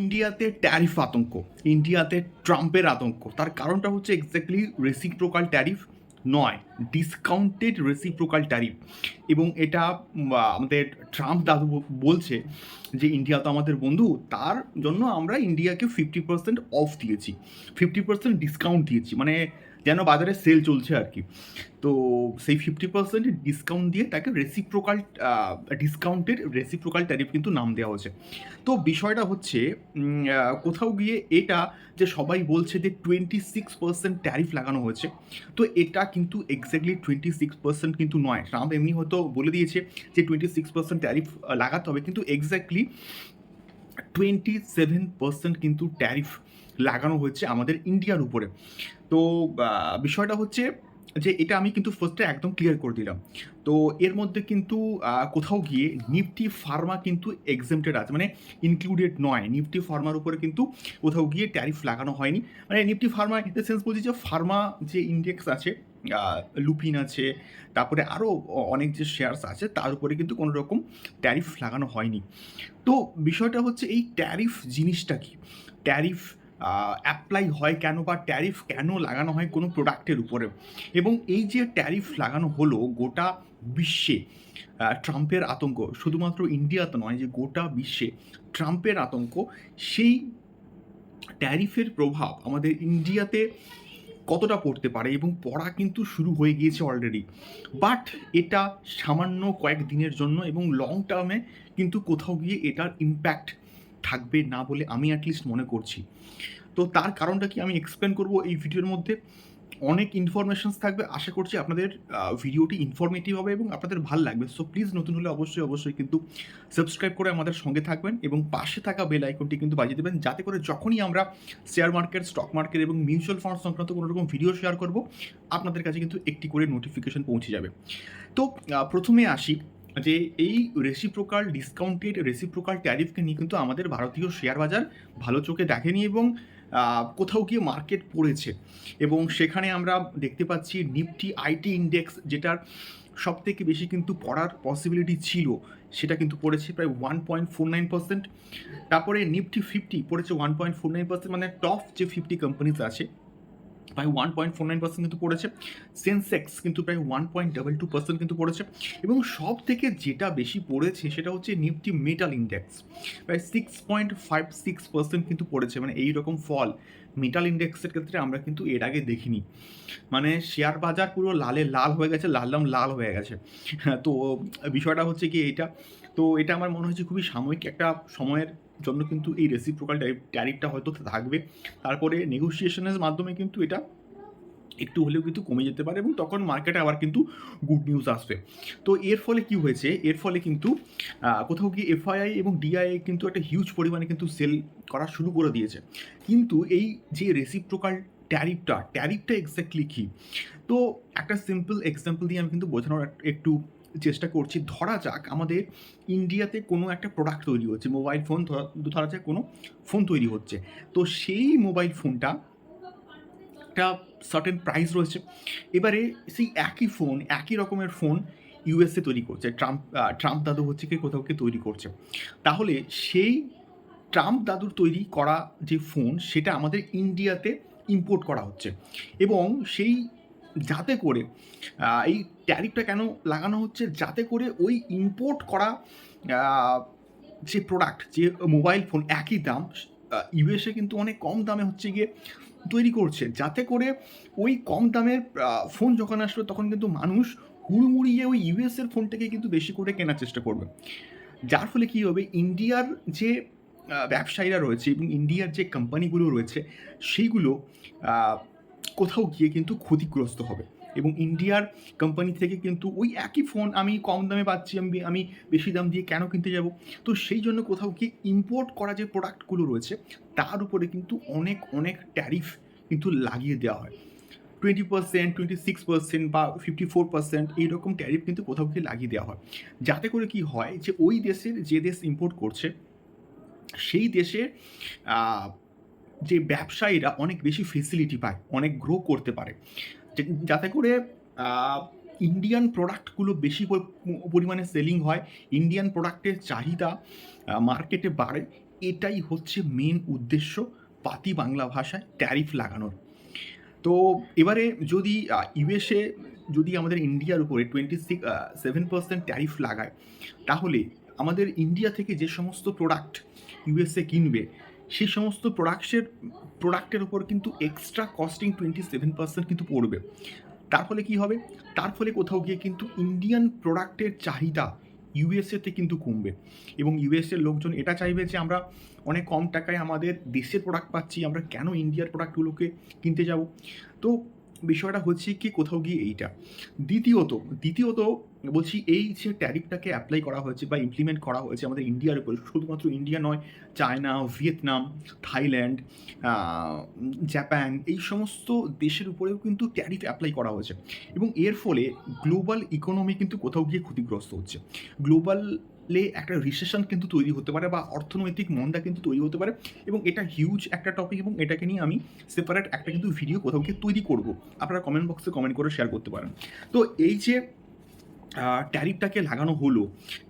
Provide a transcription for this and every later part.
ইন্ডিয়াতে ট্যারিফ আতঙ্ক, ইন্ডিয়াতে ট্রাম্পের আতঙ্ক। তার কারণটা হচ্ছে এক্স্যাক্টলি রেসিপ্রোকাল ট্যারিফ নয় ডিসকাউন্টেড রেসিপ্রোকাল ট্যারিফ এবং এটা আমাদের ট্রাম্প দাদু বলছে যে ইন্ডিয়া তো আমাদের বন্ধু, তার জন্য আমরা ইন্ডিয়াকে ফিফটি পার্সেন্ট অফ দিয়েছি ফিফটি পার্সেন্ট ডিসকাউন্ট দিয়েছি। মানে যেন বাজারে সেল চলছে আর কি? তো সেই ফিফটি পার্সেন্ট ডিসকাউন্ট দিয়ে তাকে রেসিপ্রোকাল ডিসকাউন্টের রেসিপ্রোকাল ট্যারিফ কিন্তু নাম দেওয়া হয়েছে। তো বিষয়টা হচ্ছে কোথাও গিয়ে এটা যে সবাই বলছে যে টোয়েন্টি সিক্স পার্সেন্ট ট্যারিফ লাগানো হয়েছে, তো এটা কিন্তু এক্স্যাক্টলি টোয়েন্টি সিক্স পার্সেন্ট কিন্তু নয়। ট্রাম্প এমনি হয়তো বলে দিয়েছে যে টোয়েন্টি সিক্স পার্সেন্ট ট্যারিফ লাগাতে হবে, কিন্তু এক্স্যাক্টলি টোয়েন্টি সেভেন পার্সেন্ট কিন্তু ট্যারিফ লাগানো হয়েছে আমাদের ইন্ডিয়ার উপরে। তো বিষয়টা হচ্ছে যে এটা আমি কিন্তু ফার্স্টে একদম ক্লিয়ার করে দিলাম। তো, এর মধ্যে কিন্তু কোথাও গিয়ে নিফটি ফার্মা কিন্তু এক্সেমটেড আছে। মানে ইনক্লুডেড নয়। নিফটি ফার্মার উপরে কিন্তু কোথাও গিয়ে ট্যারিফ লাগানো হয়নি। মানে Nifty pharma in the sense বলছি যে ফার্মা যে ইন্ডেক্স আছে লুপিন আছে, তারপরে আরও অনেক যে শেয়ারস আছে, তার উপরে কিন্তু কোনো রকম ট্যারিফ লাগানো হয়নি। তো, বিষয়টা হচ্ছে এই ট্যারিফ জিনিসটা কি? ট্যারিফ অ্যাপ্লাই হয় কেন বা ট্যারিফ কেন লাগানো হয় কোনো প্রোডাক্টের উপরে? এবং এই যে ট্যারিফ লাগানো হলো গোটা বিশ্বে ট্রাম্পের আতঙ্ক, শুধুমাত্র ইন্ডিয়াতে নয়, যে গোটা বিশ্বে ট্রাম্পের আতঙ্ক, সেই ট্যারিফের প্রভাব আমাদের ইন্ডিয়াতে কতটা পড়তে পারে এবং পড়া কিন্তু শুরু হয়ে গিয়েছে অলরেডি বাট এটা সামান্য কয়েক দিনের জন্য এবং লং টার্মে কিন্তু কোথাও গিয়ে এটার ইম্প্যাক্ট থাকবে না বলে আমি অ্যাটলিস্ট মনে করছি। তো তার কারণটা কি আমি এক্সপ্লেন করব এই ভিডিওর মধ্যে? অনেক ইনফরমেশনস থাকবে। আশা করছি আপনাদের ভিডিওটি ইনফরমেটিভ হবে এবং আপনাদের ভালো লাগবে। সো প্লিজ নতুন হলে অবশ্যই অবশ্যই কিন্তু সাবস্ক্রাইব করে আমাদের সঙ্গে থাকবেন এবং পাশে থাকা বেল আইকনটি কিন্তু বাজিয়ে দেবেন যাতে করে যখনই আমরা শেয়ার মার্কেট স্টক মার্কেট এবং মিউচুয়াল ফান্ড সংক্রান্ত কোনো রকম ভিডিও শেয়ার করব, আপনাদের কাছে কিন্তু একটি করে নোটিফিকেশন পৌঁছে যাবে। তো প্রথমে আসি। যে এই রেসিপ্রোকাল ডিসকাউন্টেড রেসিপ্রোকাল ট্যারিফকে নিয়ে কিন্তু আমাদের ভারতীয় শেয়ার বাজার ভালো চোখে দেখেনি এবং কোথাও গিয়ে মার্কেট পড়েছে। এবং সেখানে আমরা দেখতে পাচ্ছি নিফটি আইটি ইন্ডেক্স যেটার সব থেকে বেশি কিন্তু পড়ার পসিবিলিটি ছিল, সেটা কিন্তু পড়েছে প্রায় one point four nine percent তারপরে নিফটি ফিফটি পড়েছে one point four nine percent মানে টপ যে ফিফটি কোম্পানিজ আছে প্রায় one point four nine percent কিন্তু পড়েছে। সেন্সেক্স কিন্তু প্রায় one point double two percent কিন্তু পড়েছে। এবং সব থেকে যেটা বেশি পড়েছে সেটা হচ্ছে নিফটি মেটাল ইন্ডেক্স প্রায় six point five six percent কিন্তু পড়েছে। মানে এই রকম ফল মেটাল ইন্ডেক্সের ক্ষেত্রে আমরা কিন্তু এর আগে দেখিনি। মানে শেয়ার বাজার পুরো লালে লাল হয়ে গেছে লাললাম লাল হয়ে গেছে। তো বিষয়টা হচ্ছে কি এটা তো এটা আমার মনে হচ্ছে খুবই সাময়িক একটা সময়ের জন্য কিন্তু এই রেসিপ্রোকাল ট্যারিফটা হয়তো থাকবে। তারপরে নেগোসিয়েশনের মাধ্যমে কিন্তু এটা একটু হলেও কিন্তু কমে যেতে পারে এবং তখন মার্কেটে আবার কিন্তু গুড নিউজ আসবে। তো এর ফলে কি হয়েছে? এর ফলে কিন্তু কোথাও গিয়ে এফআইআই এবং ডিআইআই কিন্তু একটা হিউজ পরিমাণে কিন্তু সেল করা শুরু করে দিয়েছে। কিন্তু এই যে রেসিপ্রোকাল ট্যারিফটা ট্যারিফটা এক্স্যাক্টলি কী? তো একটা সিম্পল এক্সাম্পল দিয়ে আমি কিন্তু বোঝানোর একটু চেষ্টা করছি, ধরা যাক আমাদের ইন্ডিয়াতে কোনো একটা প্রোডাক্ট তৈরি হচ্ছে মোবাইল ফোন ধরা- যাক কোনো ফোন তৈরি হচ্ছে। তো সেই মোবাইল ফোনটা একটা সার্টেন প্রাইস রয়েছে। এবারে সেই একই ফোন একই রকমের ফোন ইউএসএ তৈরি করছে, ট্রাম্প ট্রাম্প দাদু হচ্ছে কি, কোথাও কে তৈরি করছে। তাহলে সেই ট্রাম্প দাদুর তৈরি করা যে ফোন সেটা আমাদের ইন্ডিয়াতে ইম্পোর্ট করা হচ্ছে। এবং সেই যাতে করে এই ট্যারিফটা কেন লাগানো হচ্ছে? যাতে করে ওই ইম্পোর্ট করা যে প্রোডাক্ট যে মোবাইল ফোন একই দাম ইউএসএ কিন্তু অনেক কম দামে হচ্ছে গিয়ে তৈরি করছে। যাতে করে ওই কম দামের ফোন যখন আসবে, তখন কিন্তু মানুষ হুড়মুড়িয়ে ওই ইউএসের ফোনটাকে কিন্তু বেশি করে কেনার চেষ্টা করবে। যার ফলে কী হবে? ইন্ডিয়ার যে ব্যবসায়ীরা রয়েছে এবং ইন্ডিয়ার যে কোম্পানিগুলো রয়েছে, সেইগুলো কোথাও গিয়ে কিন্তু ক্ষতিগ্রস্ত হবে। এবং ইন্ডিয়ার কোম্পানি থেকে কিন্তু ওই একই ফোন আমি কম দামে পাচ্ছি, আমি আমি বেশি দাম দিয়ে কেন কিনতে যাব? তো সেই জন্য কোথাও গিয়ে ইম্পোর্ট করা যে প্রোডাক্টগুলো রয়েছে, তার উপরে কিন্তু অনেক অনেক ট্যারিফ কিন্তু লাগিয়ে দেওয়া হয়। Twenty percent twenty six percent বা ফিফটি ফোর পার্সেন্ট এইরকম ট্যারিফ কিন্তু কোথাও গিয়ে লাগিয়ে দেওয়া হয়। যাতে করে কি হয় যে ওই দেশের যে দেশ ইম্পোর্ট করছে, সেই দেশের যে ব্যবসায়ীরা অনেক বেশি ফেসিলিটি পায়, অনেক গ্রো করতে পারে। যাতে করে ইন্ডিয়ান প্রোডাক্টগুলো বেশি পরিমাণে সেলিং হয় ইন্ডিয়ান প্রোডাক্টের চাহিদা মার্কেটে বাড়ে, এটাই হচ্ছে মেন উদ্দেশ্য পাতি বাংলা ভাষায় ট্যারিফ লাগানোর। তো এবারে যদি ইউএসএ যদি আমাদের ইন্ডিয়ার উপরে twenty six seven percent tariff লাগায়, তাহলে আমাদের ইন্ডিয়া থেকে যে সমস্ত প্রোডাক্ট ইউএসএ কিনবে সেই সমস্ত প্রোডাক্টের প্রোডাক্টের উপর কিন্তু extra costing twenty seven percent কিন্তু পড়বে। তার ফলে কি হবে? তার ফলে কোথাও গিয়ে কিন্তু ইন্ডিয়ান প্রোডাক্টের চাহিদা ইউএসএতে কিন্তু কমবে। এবং ইউএসএর লোকজন এটা চাইবে যে আমরা অনেক কম টাকায় আমাদের দেশের প্রোডাক্ট পাচ্ছি, আমরা কেন ইন্ডিয়ার প্রোডাক্টগুলোকে কিনতে যাব? তো বিষয়টা হচ্ছে কি কোথাও গিয়ে এইটা। দ্বিতীয়ত দ্বিতীয়ত বলছি, এই যে ট্যারিফটাকে অ্যাপ্লাই করা হয়েছে বা ইমপ্লিমেন্ট করা হয়েছে আমাদের ইন্ডিয়ার উপরে, শুধুমাত্র ইন্ডিয়া নয়, চায়না, ভিয়েতনাম, থাইল্যান্ড জাপান, এই সমস্ত দেশের উপরেও কিন্তু ট্যারিফ অ্যাপ্লাই করা হয়েছে। এবং এর ফলে গ্লোবাল ইকোনমি কিন্তু কোথাও গিয়ে ক্ষতিগ্রস্ত হচ্ছে। গ্লোবালে একটা রিসেশন কিন্তু তৈরি হতে পারে বা অর্থনৈতিক মন্দা কিন্তু তৈরি হতে পারে। এবং এটা হিউজ একটা টপিক এবং এটাকে নিয়ে আমি সেপারেট একটা কিন্তু ভিডিও কোথাও গিয়ে তৈরি করব। আপনারা কমেন্ট বক্সে কমেন্ট করে শেয়ার করতে পারেন। তো এই যে ট্যারিফটাকে লাগানো হলো।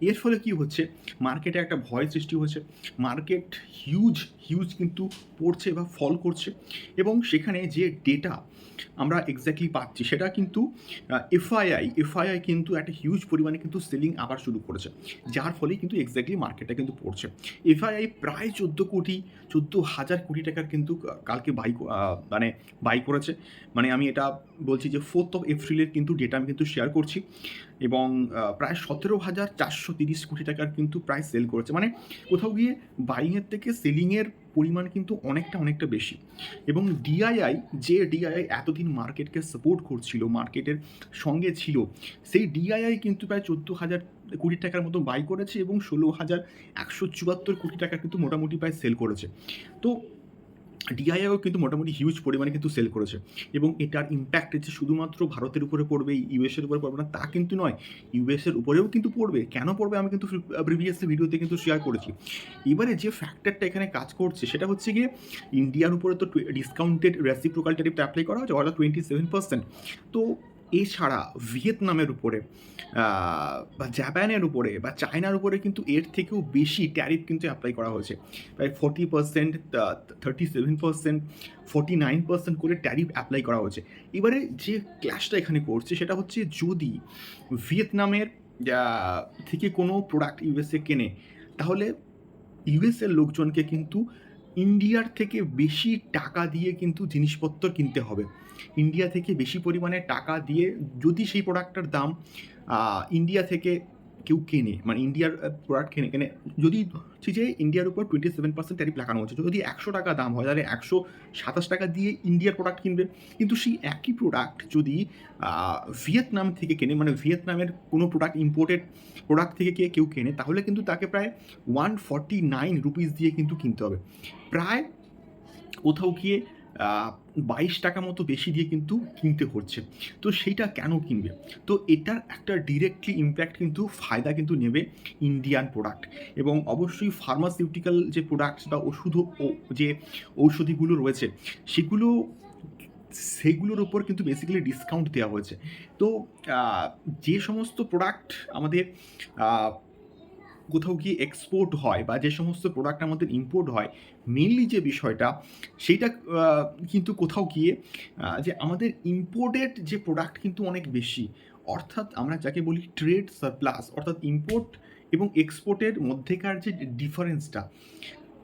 এর ফলে কি হচ্ছে? মার্কেটে একটা ভয় সৃষ্টি হয়েছে। মার্কেট হিউজ হিউজ কিন্তু পড়ছে বা ফল করছে। এবং সেখানে যে ডেটা আমরা এক্স্যাক্টলি পাচ্ছি, সেটা কিন্তু এফআইআই এফআইআই কিন্তু একটা হিউজ পরিমাণে কিন্তু সেলিং আবার শুরু করেছে। যার ফলে কিন্তু এক্স্যাক্টলি মার্কেটটা কিন্তু পড়ছে। এফআইআই প্রায় চোদ্দ কোটি, চোদ্দ হাজার কোটি টাকার কিন্তু কালকে বাই মানে বাই করেছে। মানে আমি এটা বলছি যে ফোর্থ অফ এপ্রিলের কিন্তু ডেটা আমি কিন্তু শেয়ার করছি এবং প্রায় সতেরো হাজার চারশো তিরিশ কোটি টাকার কিন্তু প্রায় সেল করেছে। মানে কোথাও গিয়ে বাইংয়ের থেকে সেলিংয়ের পরিমাণ কিন্তু অনেকটা অনেকটা বেশি। এবং ডিআইআই যে ডিআইআই এতদিন মার্কেটকে সাপোর্ট করছিল মার্কেটের সঙ্গে ছিল, সেই ডিআইআই কিন্তু প্রায় চোদ্দ হাজার কোটি টাকার মতো বাই করেছে এবং ষোলো হাজার একশো চুয়াত্তর কোটি টাকা কিন্তু মোটামুটি প্রায় সেল করেছে। তো ডিআইআইও কিন্তু মোটামুটি হিউজ পরিমাণে কিন্তু সেল করেছে। এবং এটার ইম্প্যাক্ট যে শুধুমাত্র ভারতের উপরে পড়বে ইউএসের উপরে পড়বে না, তা কিন্তু নয় ইউএসের উপরেও কিন্তু পড়বে। কেন পড়বে আমি কিন্তু প্রিভিয়াস ভিডিওতে কিন্তু শেয়ার করেছি। এবারে যে ফ্যাক্টরটা এখানে কাজ করছে, সেটা হচ্ছে গিয়ে ইন্ডিয়ার উপরে তো ডিসকাউন্টেড রেসিপ্রোকাল ট্যারিফটা অ্যাপ্লাই করা হয়েছে, অর্থাৎ টোয়েন্টি সেভেন পার্সেন্ট তো এছাড়া ভিয়েতনামের উপরে বা জাপানের উপরে, বা চায়নার উপরে কিন্তু এর থেকেও বেশি ট্যারিফ কিন্তু অ্যাপ্লাই করা হয়েছে। প্রায় forty percent thirty seven percent forty nine percent করে ট্যারিফ অ্যাপ্লাই করা হয়েছে। এবারে যে ক্লাসটা এখানে করছে, সেটা হচ্ছে যদি ভিয়েতনামের থেকে কোনো প্রোডাক্ট ইউএসএ কেনে, তাহলে ইউএসএর লোকজনকে কিন্তু ইন্ডিয়ার থেকে বেশি টাকা দিয়ে কিন্তু জিনিসপত্র কিনতে হবে। ইন্ডিয়া থেকে বেশি পরিমাণে টাকা দিয়ে যদি সেই প্রোডাক্টটার দাম ইন্ডিয়া থেকে কেউ কেনে মানে ইন্ডিয়ার প্রোডাক্ট কেনে কেনে, যদি হচ্ছে যে ইন্ডিয়ার উপর টোয়েন্টি সেভেন পার্সেন্ট ট্যারিফ লাগানো হচ্ছে, যদি একশো টাকা দাম হয়, তাহলে একশো সাতাশ টাকা দিয়ে ইন্ডিয়ার প্রোডাক্ট কিনবে। কিন্তু সেই একই প্রোডাক্ট যদি ভিয়েতনাম থেকে কেনে মানে ভিয়েতনামের কোনো প্রোডাক্ট ইম্পোর্টেড প্রোডাক্ট থেকে কে, কেউ কেনে, তাহলে কিন্তু তাকে প্রায় ওয়ান ফর্টি নাইন রুপিস দিয়ে কিন্তু কিনতে হবে। প্রায় কোথাও গিয়ে বাইশ টাকা মতো বেশি দিয়ে কিন্তু কিনতে হচ্ছে। তো সেইটা কেন কিনবে? তো এটার একটা ডিরেক্টলি ইম্প্যাক্ট কিন্তু ফায়দা কিন্তু নেবে ইন্ডিয়ান প্রোডাক্ট এবং অবশ্যই ফার্মাসিউটিক্যাল যে প্রোডাক্টস বা ওষুধ যে ঔষধিগুলো রয়েছে, সেগুলো, সেগুলোর উপর কিন্তু বেসিক্যালি ডিসকাউন্ট দেওয়া হয়েছে। তো যে সমস্ত প্রোডাক্ট আমাদের কোথাও গিয়ে এক্সপোর্ট হয় বা যে সমস্ত প্রোডাক্ট আমাদের ইম্পোর্ট হয় মেনলি যে বিষয়টা সেইটা কিন্তু কোথাও গিয়ে যে আমাদের ইম্পোর্টেড যে প্রোডাক্ট কিন্তু অনেক বেশি। অর্থাৎ আমরা যাকে বলি ট্রেড সারপ্লাস অর্থাৎ ইম্পোর্ট এবং এক্সপোর্টের মধ্যেকার যে ডিফারেন্সটা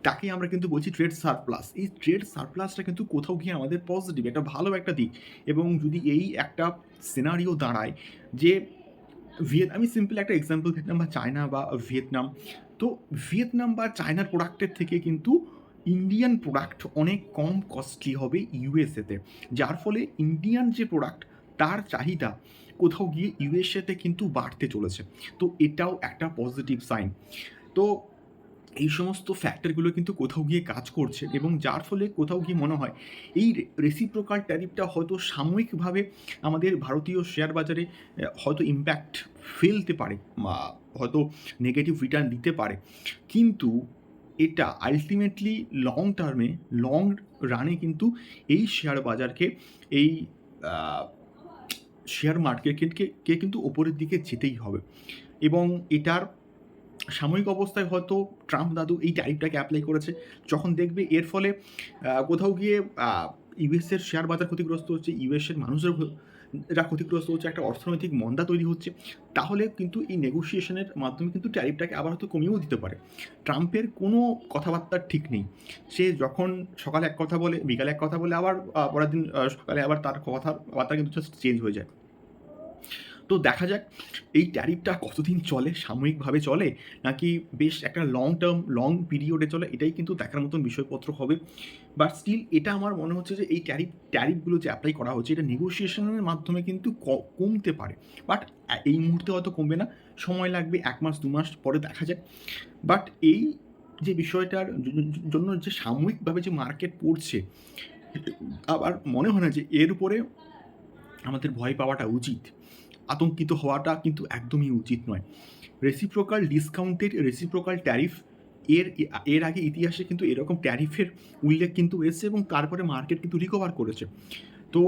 তাকে আমরা কিন্তু বলছি ট্রেড সারপ্লাস এই ট্রেড সারপ্লাসটা কিন্তু কোথাও গিয়ে আমাদের পজিটিভ একটা ভালো একটা দিক। এবং যদি এই একটা সিনারিও দাঁড়ায় যে ভিয়েত আমি সিম্পল একটা এক্সাম্পল দিলাম বা চায়না বা ভিয়েতনাম। তো ভিয়েতনাম বা চায়নার প্রোডাক্টের থেকে কিন্তু ইন্ডিয়ান প্রোডাক্ট অনেক কম কস্টলি হবে ইউএসএতে যার ফলে ইন্ডিয়ান যে প্রোডাক্ট তার চাহিদা কোথাও গিয়ে ইউএসএতে কিন্তু বাড়তে চলেছে। তো এটাও একটা পজিটিভ সাইন তো এই সমস্ত ফ্যাক্টরগুলো কিন্তু কোথাও গিয়ে কাজ করছে এবং যার ফলে কোথাও গিয়ে মনে হয় এই রেসিপ্রোকাল ট্যারিফটা হয়তো সাময়িকভাবে আমাদের ভারতীয় শেয়ার বাজারে হয়তো ইম্প্যাক্ট ফেলতে পারে বা হয়তো নেগেটিভ রিটার্ন দিতে পারে। কিন্তু এটা আলটিমেটলি লং টার্মে লং রানে কিন্তু এই শেয়ার বাজারকে, এই শেয়ার মার্কেটকে কে কিন্তু ওপরের দিকে যেতেই হবে। এবং এটার সাময়িক অবস্থায় হয়তো ট্রাম্প দাদু এই ট্যারিফটাকে অ্যাপ্লাই করেছে। যখন দেখবে এর ফলে কোথাও গিয়ে ইউএসের শেয়ার বাজার ক্ষতিগ্রস্ত হচ্ছে, ইউএসের মানুষের এরা ক্ষতিগ্রস্ত হচ্ছে, একটা অর্থনৈতিক মন্দা তৈরি হচ্ছে, তাহলে কিন্তু এই নেগোসিয়েশনের মাধ্যমে কিন্তু ট্যারিফটাকে আবার হয়তো কমিয়েও দিতে পারে। ট্রাম্পের কোনো কথাবার্তা ঠিক নেই। সে যখন সকালে এক কথা বলে, বিকালে এক কথা বলে আবার পরের দিন সকালে আবার তার কথাবার্তা কিন্তু চেঞ্জ হয়ে যায়। তো দেখা যাক, এই ট্যারিফটা কতদিন চলে? সাময়িকভাবে চলে? নাকি বেশ একটা লং টার্ম লং পিরিয়ডে চলে? এটাই কিন্তু দেখার মতন বিষয়পত্র হবে। বাট স্টিল এটা আমার মনে হচ্ছে যে, এই ট্যারিফ ট্যারিফগুলো যে অ্যাপ্লাই করা হচ্ছে, এটা নেগোসিয়েশনের মাধ্যমে কিন্তু কমতে পারে। বাট এই মুহূর্তে হয়তো কমবে না। সময় লাগবে, এক মাস, দু মাস পরে দেখা যাক। বাট এই যে বিষয়টার জন্য যে সাময়িকভাবে যে মার্কেট পড়ছে, আবার মনে হয় না যে এর উপরে আমাদের ভয় পাওয়াটা উচিত। আতঙ্কিত হওয়াটা কিন্তু একদমই উচিত নয়। রেসিপ্রোকাল ডিসকাউন্টেড রেসিপ্রোকাল ট্যারিফ এর এর আগে ইতিহাসে কিন্তু এরকম ট্যারিফের উল্লেখ কিন্তু এসেছে এবং তারপরে মার্কেট কিন্তু রিকভার করেছে। তো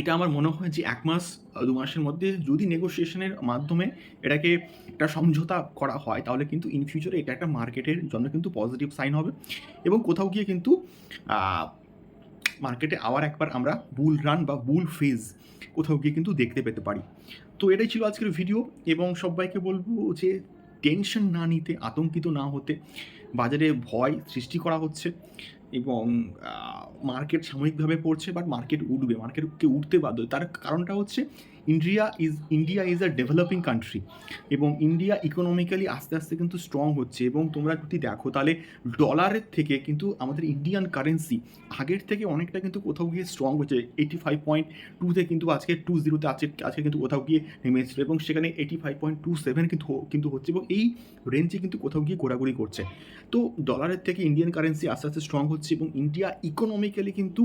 এটা আমার মনে হয় যে এক মাস, দু মাসের মধ্যে যদি নেগোসিয়েশনের মাধ্যমে এটাকে, একটা সমঝোতা করা হয়, তাহলে কিন্তু ইন ফিউচারে এটা একটা মার্কেটের জন্য কিন্তু পজিটিভ সাইন হবে। এবং কোথাও গিয়ে কিন্তু মার্কেটে আবার একবার আমরা বুল রান বা বুল ফেজ কোথাও গিয়ে কিন্তু দেখতে পেতে পারি। তো এটাই ছিল আজকের ভিডিও এবং সবাইকে বলব যে টেনশন না নিতে, আতঙ্কিত না হতে, বাজারে ভয় সৃষ্টি করা হচ্ছে এবং মার্কেট সাময়িকভাবে পড়ছে বাট মার্কেট উঠবে মার্কেটকে উঠতে বাধ্য। তার কারণটা হচ্ছে India is India is a developing country এবং ইন্ডিয়া ইকোনমিক্যালি আস্তে আস্তে কিন্তু স্ট্রং হচ্ছে এবং তোমরা যদি দেখো তাহলে ডলারের থেকে কিন্তু আমাদের ইন্ডিয়ান কারেন্সি আগের থেকে অনেকটা কিন্তু কোথাও গিয়ে স্ট্রং হচ্ছে। এইটি ফাইভ পয়েন্ট টুতে কিন্তু আজকে টু জিরোতে আছে, আজকে কিন্তু কোথাও গিয়ে নেমে এসেছিল এবং সেখানে eighty five point two seven কিন্তু কিন্তু হচ্ছে এবং এই রেঞ্জে কিন্তু কোথাও গিয়ে ঘোরাঘুরি করছে। তো ডলারের থেকে ইন্ডিয়ান কারেন্সি আস্তে আস্তে স্ট্রং হচ্ছে এবং ইন্ডিয়া ইকোনমিক্যালি কিন্তু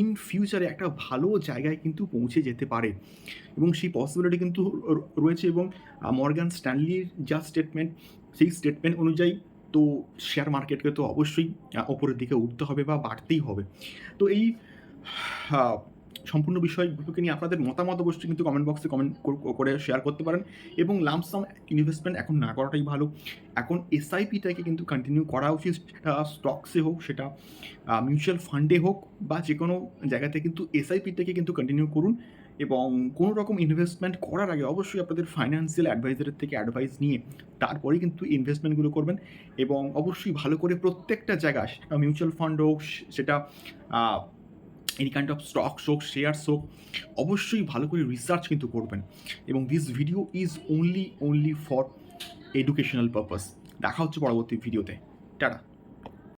ইন ফিউচারে একটা ভালো জায়গায় কিন্তু পৌঁছে যেতে পারে। এবং সেই পসিবিলিটি কিন্তু রয়েছে এবং মর্গান স্ট্যানলির যা স্টেটমেন্ট সেই স্টেটমেন্ট অনুযায়ী তো শেয়ার মার্কেটকে তো অবশ্যই ওপরের দিকে উঠতে হবে বা বাড়তেই হবে। তো এই সম্পূর্ণ বিষয়গুলোকে নিয়ে আপনাদের মতামত অবশ্যই কিন্তু কমেন্ট বক্সে কমেন্ট করে শেয়ার করতে পারেন এবং লামসাম ইনভেস্টমেন্ট এখন না করাটাই ভালো। এখন এসআইপিটাকে কিন্তু কন্টিনিউ করা উচিত, সেটা স্টকসে হোক, সেটা মিউচুয়াল ফান্ডে হোক বা যে কোনো জায়গাতে কিন্তু এসআইপিটাকে কিন্তু কন্টিনিউ করুন। এবং কোনো রকম ইনভেস্টমেন্ট করার আগে অবশ্যই আপনাদের ফাইন্যান্সিয়াল অ্যাডভাইজারের থেকে অ্যাডভাইস নিয়ে তারপরেই কিন্তু ইনভেস্টমেন্টগুলো করবেন এবং অবশ্যই ভালো করে প্রত্যেকটা জায়গা, সেটা মিউচুয়াল ফান্ড হোক সেটা এনি কাইন্ড অফ স্টকস হোক শেয়ারস হোক, অবশ্যই ভালো করে রিসার্চ কিন্তু করবেন এবং this video is only only for educational purpose দেখা হচ্ছে পরবর্তী ভিডিওতে টাটা।